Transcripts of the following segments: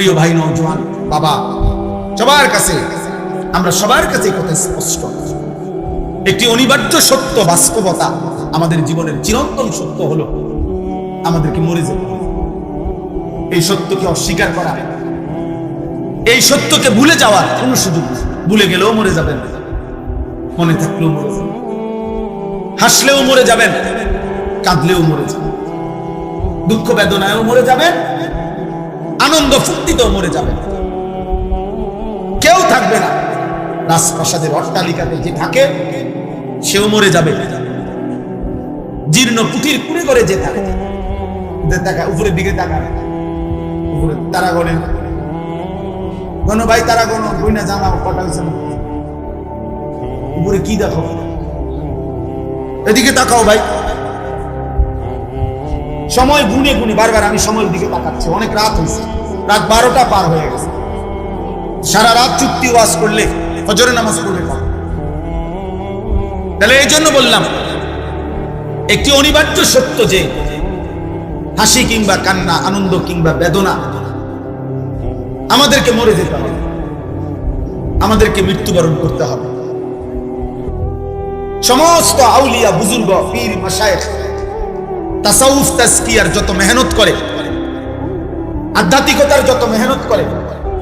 প্রিয় ভাই নৌজওয়ান বাবা, সবার কাছে, আমরা সবার কাছে কথা স্পষ্ট। একটি অনিবার্য সত্য বাস্তবতা আমাদের জীবনের চিরন্তন সত্য হলো, আমাদেরকে মরে যেতে এই সত্যকে অস্বীকার করা, এই সত্যকে ভুলে যাওয়ার কোনো সুযোগ ভুলে গেলেও মরে যাবেন, মনে থাকলেও মরে যাবেন, হাসলেও মরে যাবেন, কাঁদলেও মরে যাবেন, দুঃখ বেদনায়ও মরে যাবেন আনন্দ ফুর্তিতেও মরে যাবেন কেউ থাকবে না। রাজপ্রাসাদের অট্টালিকাতে যে থাকে, সেও মরে যাবে। জীর্ণ কুটির কুড়ে করে যে থাকে তাকা উপরের দিকে তাকা উপরে তারা গণেন গণ ভাই তারা গণ বই না জানাও কটা হয়েছে? উপরে কি দেখো? এদিকে তাকাও ভাই। সময় গুনে গুনে বারবার আমি সময়ের দিকে তাকাচ্ছি। অনেক রাত হয়েছে। রাত বারোটা পার হয়ে গেছে। সারা রাত চুক্তি ওয়াজ করলে ফজরের নামাজ পড়বে না তাহলে এই জন্য বললাম, একটি অনিবার্য সত্য যে, হাসি কিংবা কান্না, আনন্দ কিংবা বেদনা, আমাদেরকে মরে যেতে হবে। আমাদেরকে মৃত্যুবরণ করতে হবে। সমস্ত আউলিয়া, বুজুর্গ, পীর মাসায়েখ তাসাউফ তাস্কিয়ার যত মেহনত করে আধ্যাত্মিকতার যত মেহনত করে,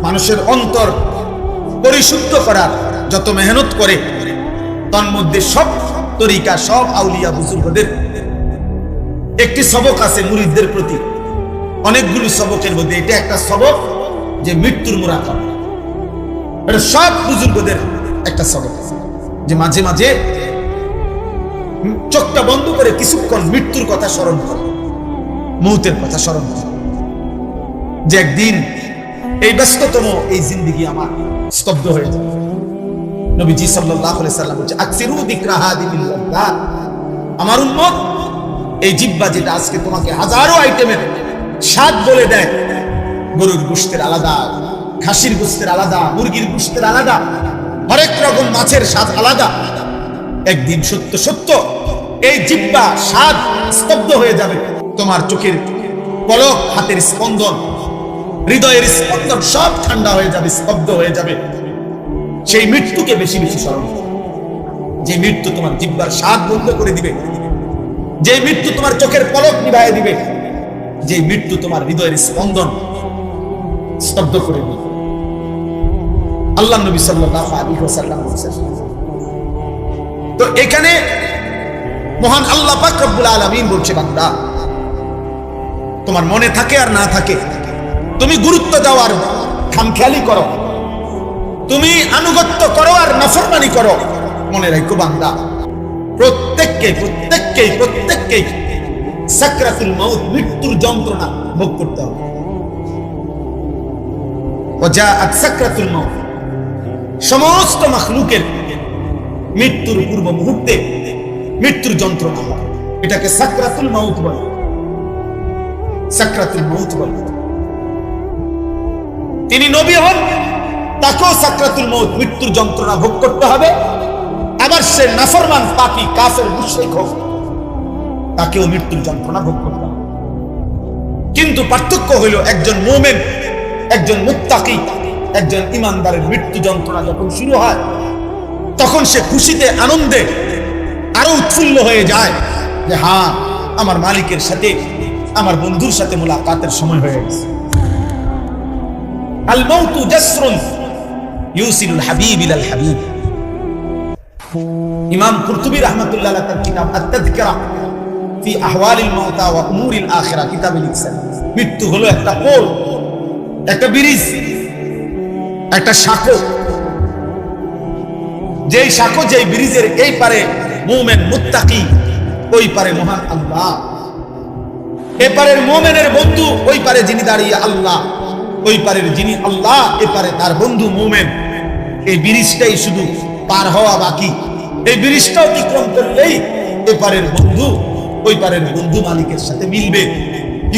মানুষের অন্তর পরিশুদ্ধ করার যত মেহনত করে, তন্মধ্যে সব তরিকা, সব আউলিয়া বুজুর্গদের একটি সবক আছে মুরিদদের প্রতি। অনেকগুলো সবকের মধ্যে এটা একটা সবক যে মৃত্যুর মুরাকাব। এটা সব বুজুর্গদের একটা সবক আছে। যে মাঝে মাঝে চোখটা বন্ধ করে কিছুক্ষণ মৃত্যুর কথা স্মরণ করে। মুহূর্তের কথা স্মরণ করে। যে একদিন এই ব্যস্ততম এই জিন্দিগি আমার স্তব্ধ হয়ে যাবে। নবীজি আলাইহি সাল্লাম বলছে, আকসিরু যিকরা হাদিমিল আমার উম্মত, এই জিব্বা যেটা আজকে তোমাকে হাজারো আইটেমের স্বাদ বলে দেয়, গরুর গোশতের আলাদা, খাসির গোশতের আলাদা, মুরগির গোশতের আলাদা, হরেক রকম মাছের স্বাদ আলাদা। একদিন সত্য সত্য। এই জিব্বা স্বাদ স্তব্ধ হয়ে যাবে। তোমার চোখের পলক, হাতের স্পন্দন, হৃদয়ের স্পন্দন সব ঠান্ডা হয়ে যাবে, স্তব্ধ হয়ে যাবে। সেই মৃত্যুকে বেশি বেশি স্মরণ যে মৃত্যু তোমার জিব্বার স্বাদ বন্ধ করে দিবে, যে মৃত্যু তোমার চোখের পলক নিভায় দিবে, যে মৃত্যু তোমার হৃদয়ের স্পন্দন স্তব্ধ করে দিবে। আল্লাহ নবী সাল্লাল্লাহু আলাইহি ওয়াসাল্লাম বলেছেন তো এখানে মহান আল্লাহ পাক রব্বুল আলামিন বলছে, বান্দা, তোমার মনে থাকে আর না থাকে, তুমি গুরুত্ব দাও আর খামখেয়ালি করো, তুমি আনুগত্য করো আর নাফরমানি করো, মনে রাখো বান্দা প্রত্যেককে প্রত্যেককে প্রত্যেককে সাকরাতুল মাউত, মৃত্যুর যন্ত্রণা ভোগ করতে হবে। সমস্ত মাখলুকের মৃত্যুর পূর্ব মুহূর্তে মৃত্যুর যন্ত্রণা। এটাকে সাকরাতুল মাউত বলে। সাকরাতুল মাউত বলে। তিনি নবী হন, তাকেও সাকরাতুল মৌত মৃত্যুর যন্ত্রণা ভোগ করতে হবে। আবার সে নাফরমান, পাপি, কাফের, মুশরিক হোক, তাকেও মৃত্যুর যন্ত্রণা ভোগ করতে হবে। কিন্তু পার্থক্য হইল একজন মোমেন, একজন মুত্তাকি, একজন ইমানদারের মৃত্যু যন্ত্রণা যখন শুরু হয় তখন সে খুশিতে, আনন্দে আরও উৎফুল্ল হয়ে যায়। যে হ্যাঁ আমার মালিকের সাথে, আমার বন্ধুর সাথে মোলাকাতের সময় হয়ে গেছে। হাবিব লিখছেন। মৃত্যু হলো একটা পোল একটা ব্রিজ, একটা শাখো যেই শাখো যেই ব্রিজের এই পারে মুমিন মুত্তাকি, ওই পারে মহান আল্লাহ। এপারের মোমেনের বন্ধু, ওই পারে যিনি দাঁড়িয়ে আল্লাহ। ওই পারের যিনি আল্লাহ এপারে তার বন্ধু মোমেন। এই ব্রিজটাই শুধু পার হওয়া বাকি। এই ব্রিজটা অতিক্রম করলেই এপারের বন্ধু, ওই পারের বন্ধু মালিকের সাথে মিলবে।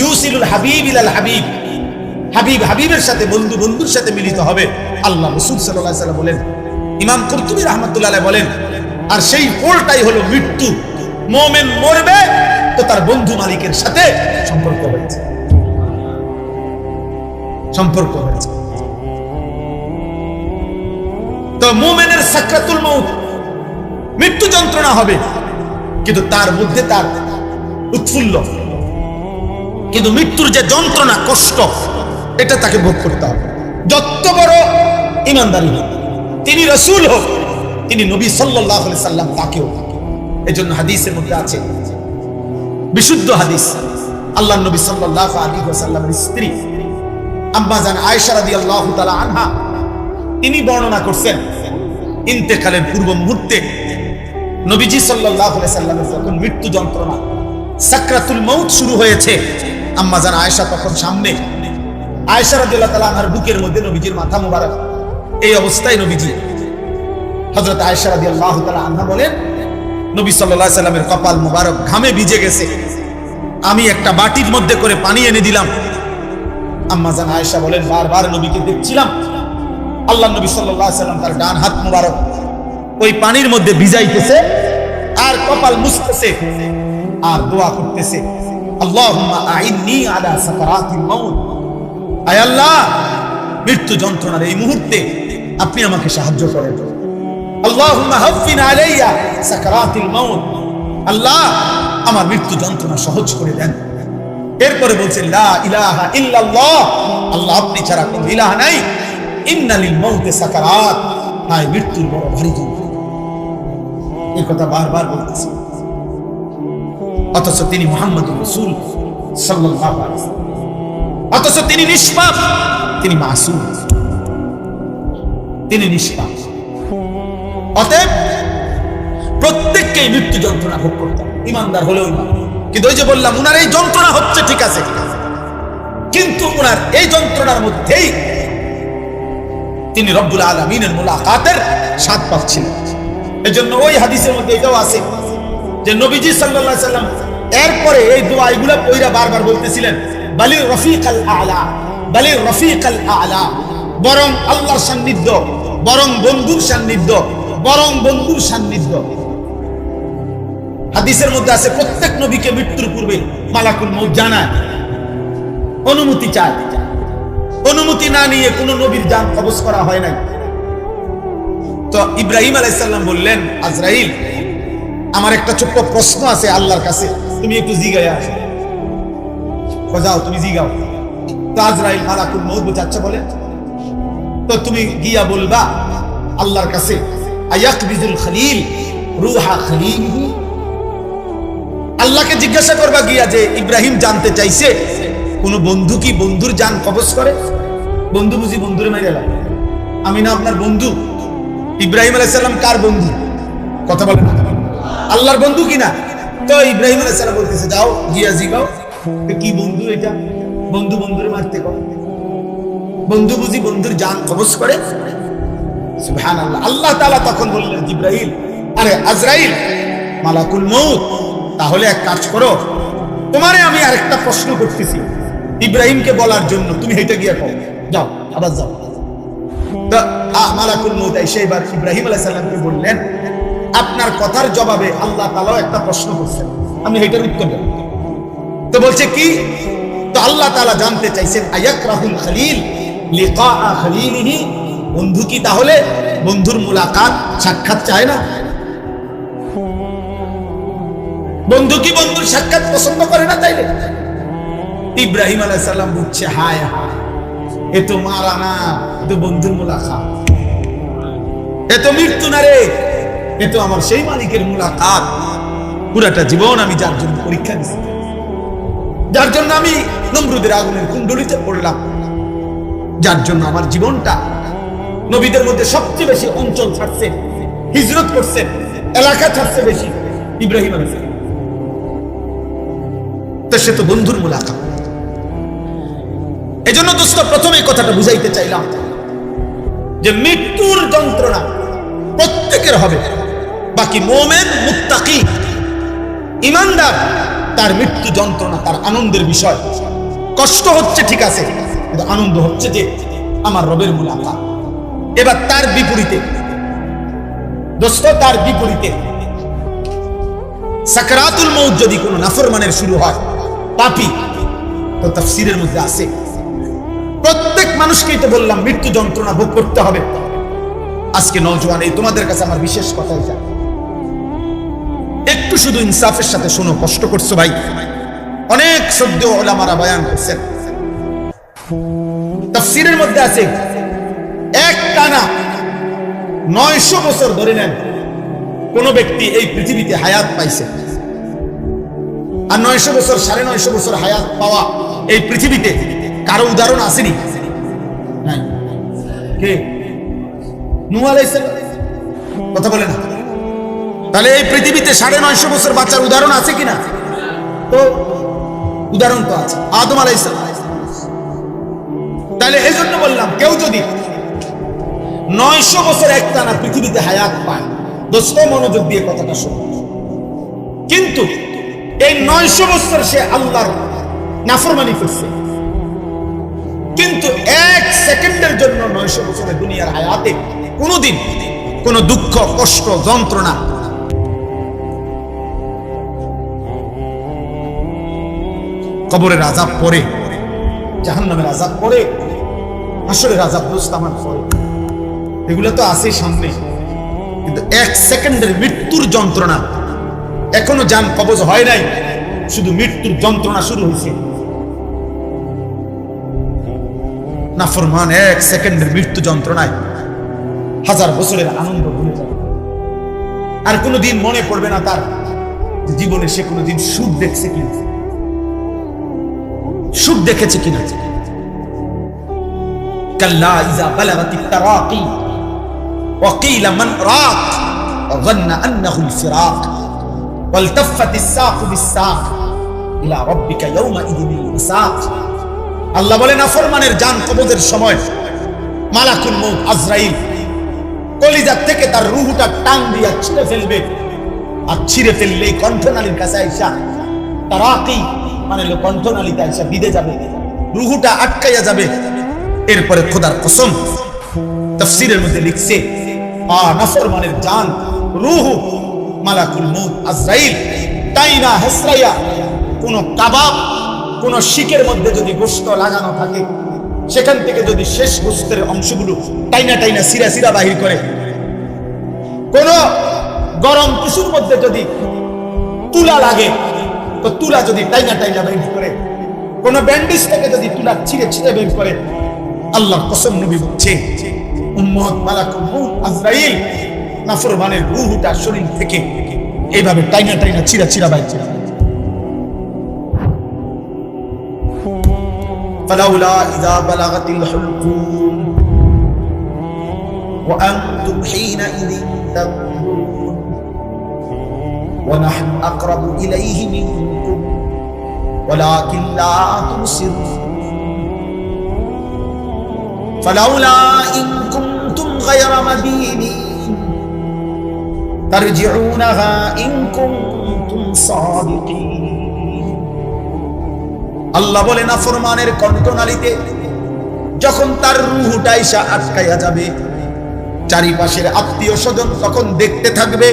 ইউসিলুল হাবিব ইলাল হাবিব। হাবিব হাবিবের সাথে বন্ধু বন্ধুর সাথে মিলিত হবে। আল্লাহ রসুল সাল্লাহ সাল্লাম বলেন ইমাম কুরতুবী রহমতুল্লাহ বলেন, আর সেই পোলটাই হলো মৃত্যু। মোমেন মরবে তো তার বন্ধু মালিকের সাথে সম্পর্ক হয়েছে। সম্পর্ক হয়েছে। তো মোমেনের সাকরাতুল মৌত মৃত্যু যন্ত্রণা হবে, কিন্তু তার মধ্যে তার উৎফুল্ল। কিন্তু মৃত্যুর যে যন্ত্রণা, কষ্ট, এটা তাকে ভোগ করতে হবে। যত বড় ইমানদারি হোক তিনি রসুল হোক, তিনি নবী সাল্লাহ সাল্লাম তাকেও এই জন্য হাদিসের মধ্যে আছে, বিশুদ্ধ হাদিস, আল্লাহ নবী সাল্লাহ আলী সাল্লামের স্ত্রী আম্মাজান আয়েশা রাদিয়াল্লাহু তাআলা আনহা, তিনি বর্ণনা করছেন, ইন্তেকালের পূর্ব মুহূর্তে নবীজি আলাইহি সাল্লামের যখন মৃত্যু যন্ত্রণা, সাকরাতুল মউত শুরু হয়েছে আম্মাজান আয়েশা তখন সামনে, আয়েশা রাদিয়াল্লাহু তাআলা আনহার বুকের মধ্যে নবীজির মাথা মোবারক এই অবস্থায় নবীজি হযরত আয়েশা রাদিয়াল্লাহু তাআলা আনহা বলেন, নবী আলাইহি সাল্লামের কপাল মোবারক ঘামে ভিজে গেছে। আমি একটা বাটির মধ্যে করে পানি এনে দিলাম। আম্মা জান আয়েশা বলেন, বারবার নবীকে দেখছিলাম। আল্লাহ নবী আলাইহি সাল্লাম তার ডান হাত মোবারক ওই পানির মধ্যে ভিজাইতেছে আর কপাল মুছতেছে আর দোয়া করতেছে। আল্লাহ আয় আল্লাহ মৃত্যু যন্ত্রণার এই মুহূর্তে আপনি আমাকে সাহায্য করেন। আল্লাহ আমার মৃত্যু যন্ত্রণা সহজ করে দেন। এরপরে বলছে আল্লাহ আপনি ছাড়া কোনো ইলাহা নাই। ইন্নালিল মাউতে সাকারাত। হায় মৃত্যুর বড় ভারী যন্ত্রণা। এই কথা বারবার বলতেছে। অথচ তিনি মোহাম্মদ রসুল ওয়াসাল্লাম। অথচ তিনি নিষ্পাপ। তিনি মাসুম। তিনি নিষ্পাপ। অতএব প্রত্যেককেই মৃত্যু যন্ত্রণা ভোগ করতাম ইমানদার হলেও কিন্তু ওই যে বললাম, উনার এই যন্ত্রণা হচ্ছে ঠিক আছে। কিন্তু উনার এই যন্ত্রণার মধ্যেই তিনি রব্বুল আলমিনের মুলাকাতের স্বাদ পাচ্ছিলেন। এই জন্য ওই হাদিসের মধ্যে এটাও আছে যে নবীজি সাল্লাল্লাহু সাল্লাম এরপরে এই দোয়া এগুলা পইরা বারবার বলতেছিলেন বালির রফিক আল আলা বালির রফিক আল। আলা বরং আল্লাহর সান্নিধ্য, বরং বন্ধুর সান্নিধ্য, বরং বন্ধুর সান্নিধ্য। হাদিসের মধ্যে আছে, প্রত্যেক নবীকে মৃত্যুর পূর্বে মালাকুল মৌত জানায়, অনুমতি চায়। অনুমতি না নিয়ে কোনো নবীর যান কবজ করা হয় নাই। তো ইব্রাহিম আলাইসাল্লাম বললেন, আজরাইল, আমার একটা ছোট্ট প্রশ্ন আছে আল্লাহর কাছে, তুমি একটু জিগায় আসো। যাও, তুমি জিগাও। তো আজরাইল মালাকুল মৌত বুঝাচ্ছে বলেন। তো তুমি গিয়া বলবা, আল্লাহর কাছে, আয়াকবিজুল খলিল, রুহা খলিলহু। আল্লাহকে জিজ্ঞাসা করবা গিয়া যে, ইব্রাহিম জানতে চাইছে, কোন বন্ধু কি বন্ধুর জান কবজ করে? বন্ধু বুঝি বন্ধুরে মাইরে লাগে আমি না আপনার বন্ধু। ইব্রাহিম আলাইসাল্লাম কার বন্ধু? কথা বলে না। আল্লাহর বন্ধু কিনা তো ইব্রাহিম আলাইসাল্লাম বলতেছে, যাও, গিয়া জিগাও। কি বন্ধু এটা? বন্ধু বন্ধুরে মারতে বন্ধু বুঝি বন্ধুর জান কবজ করে? আল্লাহ তাআলা তখন বললেন জিব্রাহিম আরে আজরাইল, মালাকুল মউত, তাহলে এক কাজ করো। তোমারে আমি আরেকটা প্রশ্ন করতেছি। ইব্রাহিমকে বলার জন্য, তুমি হেঁটে গিয়ে কও। যাও, আবার যাও। মালাকুল মউত এসে এবার ইব্রাহিম আলাইহিস সালামকে বললেন, আপনার কথার জবাবে আল্লাহ তালাও একটা প্রশ্ন করছেন। আমি হেঁটের উত্তর দেব তো বলছে কি? তো আল্লাহ তাআলা জানতে চাইছেন, আয়াকরাহুল খলিল লিকা খলিলিহি? বন্ধু কি তাহলে? বন্ধুর মুলাকাত সাক্ষাৎ চায় না। বন্ধু কি বন্ধুর সাক্ষাৎ পছন্দ করে না তাইলে? ইব্রাহিম আলাইহিস সালাম বুঝছে হায় হায়, এ তো মারা না তো বন্ধুর মুলাকাত। এ তো মৃত্যু না রে, এ তো আমার সেই মালিকের মুলাকাত। পুরাটা জীবন আমি যার জন্য পরীক্ষা দিছি। যার জন্য আমি নমরুদের আগুনের কুণ্ডলিতে পড়লাম। যার জন্য আমার জীবনটা নবীদের মধ্যে সবচেয়ে বেশি অঞ্চল ছাড়ছে, হিজরত করছে, এলাকা ছাড়ছে বেশি, ইব্রাহিম সে তো বন্ধুর মুলাকাত। এই জন্য দোস্ত প্রথমে কথাটা বুঝাইতে চাইলাম যে মৃত্যুর যন্ত্রণা প্রত্যেকের হবে, বাকি মোমেন, মুত্তাকি, ইমানদার তার মৃত্যু যন্ত্রণা, তার আনন্দের বিষয়। কষ্ট হচ্ছে, ঠিক আছে, কিন্তু আনন্দ হচ্ছে যে আমার রবের মুলাকাত। এবার তার বিপরীতে, দোস্ত, তার বিপরীতে, সাকরাতুল মৌত যদি কোনো নাফরমানের শুরু হয়, পাপি, তো তাফসিরের মধ্যে আছে। প্রত্যেক মানুষকেই তো বললাম, মৃত্যু যন্ত্রণা ভোগ করতে হবে। আজকে নজওয়ান এই তোমাদের কাছে আমার বিশেষ কথাই যায় একটু শুধু ইনসাফের সাথে শোনো, কষ্ট করছ ভাই। অনেক সদ্য ওলামারা বয়ান করছেন। তাফসীরের মধ্যে আছে, এক টানা নয়শো বছর ধরে নেন কোন ব্যক্তি এই পৃথিবীতে হায়াত পাইছে। আর নয়শো বছর, সাড়ে নয়শো বছর হায়াত পাওয়া এই পৃথিবীতে কারও উদাহরণ আসেনি? কথা বলে না। তাহলে এই পৃথিবীতে সাড়ে নয়শো বছর বাচ্চার উদাহরণ আছে কিনা? তো উদাহরণ তো আছে। আদম সালাম। তাহলে এই জন্য বললাম, কেউ যদি নয়শো বছর একটানা পৃথিবীতে হায়াত পায়, দোস্ত, মনোযোগ দিয়ে কথাটা শোন। কিন্তু এই নয়শো বছর সে আল্লাহর নাফরমানি করছে। কিন্তু এক সেকেন্ডের জন্য নয়শো বছরের দুনিয়ার হায়াতে কোনোদিন কোন দুঃখ, কষ্ট, যন্ত্রণা কবরের আজাব পরে জাহান নামের আজাব পরে আসলের আজাব দোস্ত আমার পরে এগুলো তো আছে সামনে। কিন্তু এক সেকেন্ডের মৃত্যুর যন্ত্রণা, এখনও যান কবজ হয় নাই, শুধু মৃত্যুর যন্ত্রণা শুরু হয়েছে। নাফরমান এক সেকেন্ডের মৃত্যু যন্ত্রণায় হাজার বছরের আনন্দ ভুলে যাবে আর কোনোদিন মনে পড়বে না তার জীবনে সে কোনোদিন সুখ দেখছে কিনা। সুখ দেখেছে কিনা কাল্লা ইজা বালাগাত التراقي وقيل من راق وظن انه الفراق والتفت الساق بالساق الى ربك يومئذ المساق আল্লাহ বলে নাফরমানের জান কবজের সময় মালাকুল মউত আজরাইল কলিজার থেকে তার রুহুটা টান দিয়া ছিঁড়ে ফেলবে আর ছিঁড়ে ফেললে এই কণ্ঠনালীর কাছে আইসা তার আকি মানে কণ্ঠনালীতে আইসা বিদে যাবে, রুহুটা আটকাইয়া যাবে। এরপরে খোদার কসম, তফসিরের মধ্যে লিখছে আ জান মালাকুল আজরাইল টাইনা হেসরাইয়া, কোন কাবাব, কোন শিকের মধ্যে যদি গোস্ত লাগানো থাকে, সেখান থেকে যদি শেষ গোস্তের অংশগুলো টাইনা টাইনা সিরা সিরা বাহির করে, কোন গরম কিছুর মধ্যে যদি তুলা লাগে তো তুলা যদি টাইনা টাইনা বের করে কোন ব্যান্ডেজ থেকে যদি তুলা ছিঁড়ে ছিঁড়ে বের করে আল্লাহ কসম নবী বলছে উম্মত মালাকুল মউত আজরাইল নাফরমানের রূহটা শরীর থেকে এইভাবে টাইনা টাইনা ছিঁড়া ছিঁড়া বাইর করে فلولا إذا بلغت الحلقوم وأنتم حينئذ تنظرون ونحن أقرب إليه منكم ولكن لا تبصرون فلولا إن كنتم غير مدينين ترجعونها إن كنتم صادقين আল্লাহ বলে না ফরমানের কণ্ঠনালীতে যখন তার রুহুটা ইসা আটকাইয়া যাবে চারিপাশের আত্মীয় স্বজন তখন দেখতে থাকবে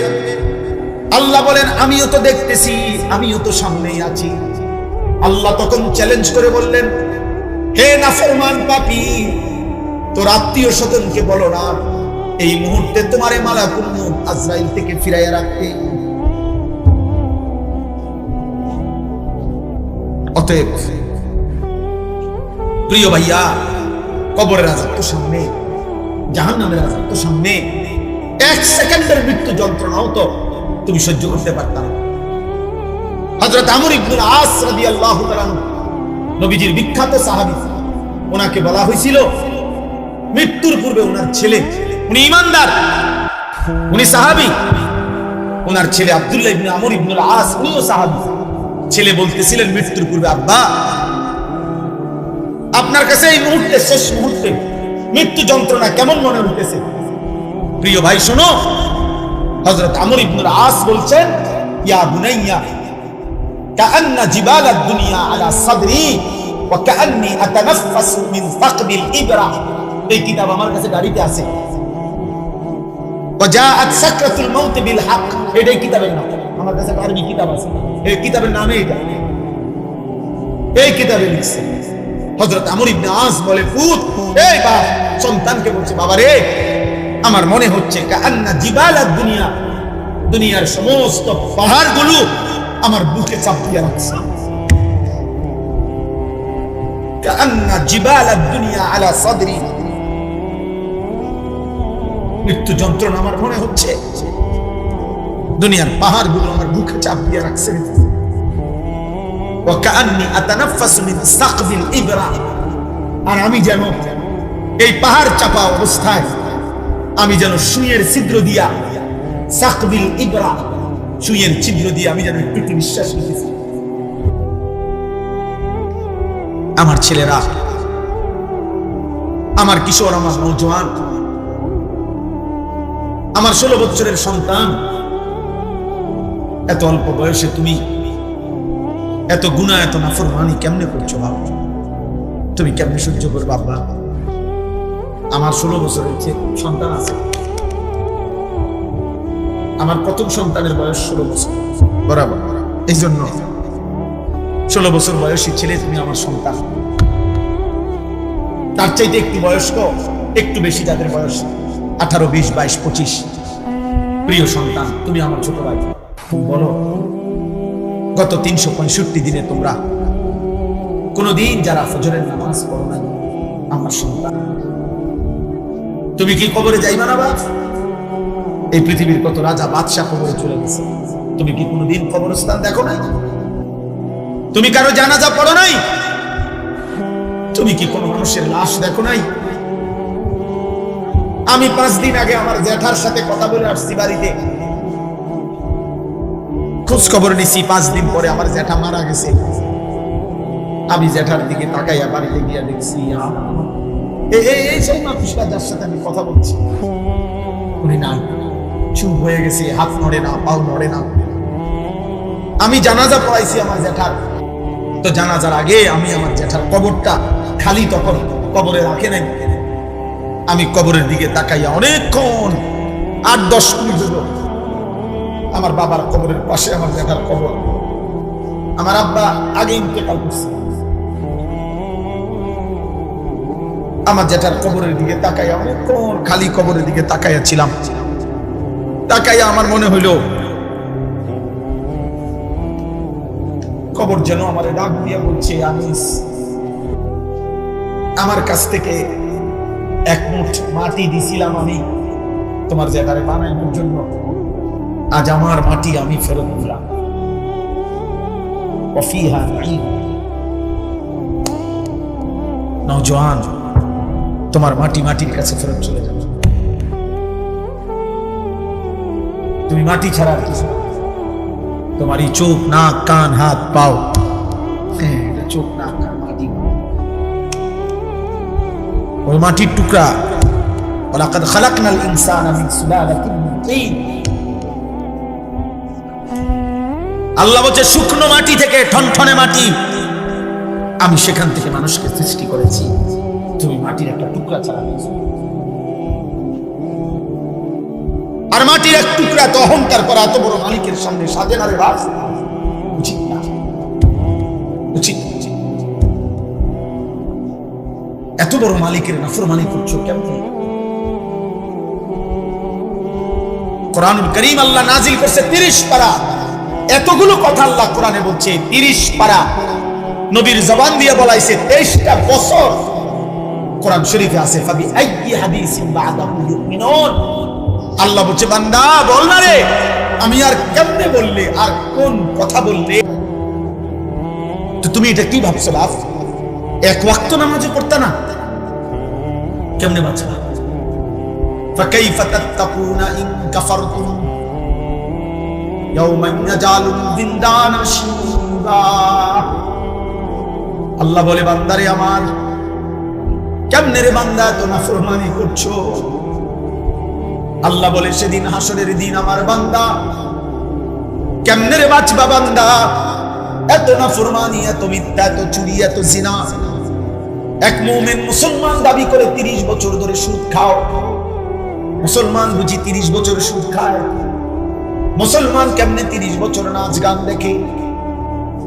আল্লাহ বলেন, আমিও তো দেখতেছি, আমিও তো সামনেই আছি। আল্লাহ তখন চ্যালেঞ্জ করে বললেন, হে নাফরমান পাপি, তোর আত্মীয় স্বজনকে বলো না, এই মুহূর্তে তোমারে মালাকুল মউত আজরাইল থেকে ফিরাইয়া রাখতে। অতএব, প্রিয় ভাইয়া, কবরের আজাব তো সামনে জাহান নামের আজাব তো সামনে, এক সেকেন্ডের মৃত্যু যন্ত্রণাও তো তুমি সহ্য করতে পারতাম হজরত আমর ইবনুল আস রাদিয়াল্লাহু তাআলা নবীজির বিখ্যাত সাহাবী, ওনাকে বলা হয়েছিল, মৃত্যুর পূর্বে ওনার ছেলে, উনি ইমানদার, উনি সাহাবী, ওনার ছেলে আব্দুল্লাহ ইবনে আমর ইবনুল আস, উনিও সাহাবী। ছেলে বলতেছিলেন, মৃত্যুর পূর্বে, আব্বা, আপনার কাছে এই মুহূর্তে, শেষ মুহূর্তে মৃত্যু যন্ত্রণা কেমন মনে হইতেছে? প্রিয় ভাই, শোনো হযরত আমর ইবনুল আস বলছেন ইয়া বুনাইয়া কাআন্না জিবালাদ দুনিয়া আলা সাদরি ওয়া কাআন্নি আতানাফাসু মিন ফাকদিল ইবরা এই কিতাব আমার কাছে গাড়িতে আছে وجاءت سكرة الموت بالحق এটাই কিতাবের নাম আমার কাছে আরবি কিতাব আছে এই কিতাবের নামে এটা এই কিতাবে লিখছে হযরত আমর ইবনে আস বলে পুত এই বাপ সন্তানকে বলছে বাবা রে আমার মনে হচ্ছে দুনিয়া। দুনিয়ার সমস্ত আমার বুকে চাপিয়ে রাখছে। মৃত্যু যন্ত্রণা আমার মনে হচ্ছে। দুনিয়ার পাহাড়গুলো আমার বুকে চাপ দিয়ে রাখছে আর আমি যেন এই পাহাড় চাপা অবস্থায় আমি যেন সুইয়ের ছিদ্র দিয়া সাকবিল ইবরা সুইয়ের ছিদ্র দিয়ে আমি যেন একটু নিতেছি। আমার ছেলেরা, আমার কিশোর, আমার নৌজওয়ান আমার ষোলো বছরের সন্তান, এত অল্প বয়সে তুমি এত গুণা এত নাফরমানি কেমনে করছ বাবা? তুমি কেমনে সহ্য করবে বাবা আমার ষোলো বছরের যে সন্তান আছে আমার প্রথম সন্তানের বয়স ষোলো বছর। বরাবর। এই জন্য ষোলো বছর বয়সী ছেলে তুমি আমার সন্তান। তার চাইতে একটু বয়স্ক একটু বেশি তাদের বয়স আঠারো বিশ বাইশ পঁচিশ। প্রিয় সন্তান তুমি আমার ছোট ভাই। বলো গত তিনশো পঁয়ষট্টি দিনে তোমরা কোনদিন যারা ফজরের নামাজ পড়ো না আমার সন্তান। তুমি কি কবরে যাইবা না, বাপ? এই পৃথিবীর কত রাজা বাদশাহ কবরে চলে গেছে। তুমি কি কোনোদিন কবরস্থান দেখো নাই? তুমি কারও জানাজা পড়ো নাই? তুমি কি কোনো মানুষের লাশ দেখো নাই? আমি পাঁচ দিন আগে আমার জ্যাঠার সাথে কথা বলে আসছি বাড়িতে। খোঁজ খবর নিছি, পাঁচ দিন পরে আমার জ্যাঠা মারা গেছে। আমি জ্যাঠার দিকে তাকাইয়া বাড়িতে গিয়া দেখছি আ- এই সাথে আমি কথা বলছি। হয়ে গেছে, হাত নড়ে না নড়ে না। আমি জানাজা পড়াইছি আমার জ্যাঠার। তো জানাজার আগে আমি আমার জ্যাঠার কবরটা খালি তখন কবরে রাখে নাই। আমি কবরের দিকে তাকাইয়া অনেকক্ষণ, আট, দশ মিনিট হলো আমার বাবার কবরের পাশে আমার জ্যাঠার কবর। আমার আব্বা আগে ইন্তেকাল করছে। আমার জেঠার কবরের দিকে তাকাইয়া অনেকক্ষণ খালি কবরের দিকে তাকাইয়া ছিলাম। তাকাইয়া আমার মনে হইল, কবর যেন আমার ডাক দিয়া বলছে আমি আমার কাছ থেকে এক মুঠ মাটি দিছিলাম আমি, তোমার জেঠারে বানানোর জন্য। আজ আমার মাটি আমি ফেরত দিলাম। নজওয়ান তোমার মাটি মাটির কাছে ফেরত চলে যাবে তুমি মাটি ছাড়া আর কিছু না। তোমার এই চোখ নাক কান হাত পাও হ্যাঁ এটা চোখ নাক কান মাটি ওই মাটির টুকরা ولقد خلقنا الإنسان من سلالة من طين আল্লাহ বলছে শুকনো মাটি থেকে ঠনঠনে মাটি আমি সেখান থেকে মানুষকে সৃষ্টি করেছি তুমি মাটির একটা টুকরা ছাড়া আর মাটির এক টুকরা তো অহংকার করা এত বড় মালিকের সামনে উচিত না। উচিত এত বড় মালিকের কেমন? কোরআনুল করিম আল্লাহ নাজিল করছে তিরিশ পারা। এতগুলো কথা আল্লাহ কোরআনে বলছে, তিরিশ পারা। নবীর জবান দিয়ে বলাইছে, তেইশটা বছর কোরআন শরীফে আছে ফাবি আইয়ি হাদিসিন বাদাহু ইউমিনুন আল্লাহ বলছে বান্দা বল না রে আমি আর কেমনে বললে আর কোন কথা বললে তো তুমি এটা কি ভাবছো লাভ এক ওয়াক্ত নামাজে পড়তা না কেমনে বাঁচবা فكيف تتقون إن كفرتم يوما يجعل الزندان شيبا আল্লাহ বলে বান্দারে আমার বান্দা তো নাফরমানি করছ। আল্লাহ বলে, সেদিন হাসরের দিন আমার বান্দা। বাঁচবা বান্দা? এত নাফরমানি এত মিথ্যা, এত চুরি, এত জিনা। এক মুসলমান দাবি করে তিরিশ বছর ধরে সুদ খাও। মুসলমান বুঝি তিরিশ বছর সুদ খায়। মুসলমান কেমনে তিরিশ বছর নাচ গান দেখে?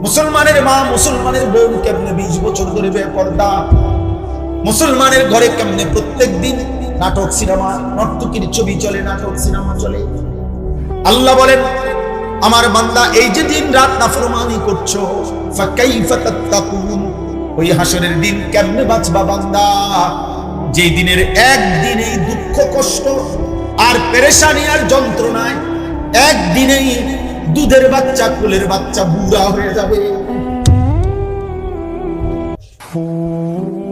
মুসলমানের মা, মুসলমানের বোন কেমনে বিশ বছর ধরে বেপর্দা? মুসলমানের ঘরে কেমনে প্রত্যেক দিন নাটক সিনেমা, নর্তকীর ছবি চলে, নাটক সিনেমা চলে? আল্লাহ বলেন, আমার বান্দা, এই যে দিন রাত নাফরমানি করছ ওই হাসরের দিন কেমনে বাঁচবা বান্দা? যে দিনের একদিনেই দুঃখ, কষ্ট আর পেরেশানি আর যন্ত্রণায়, একদিনেই দুধের বাচ্চা, কুলের বাচ্চা বুড়া হয়ে যাবে।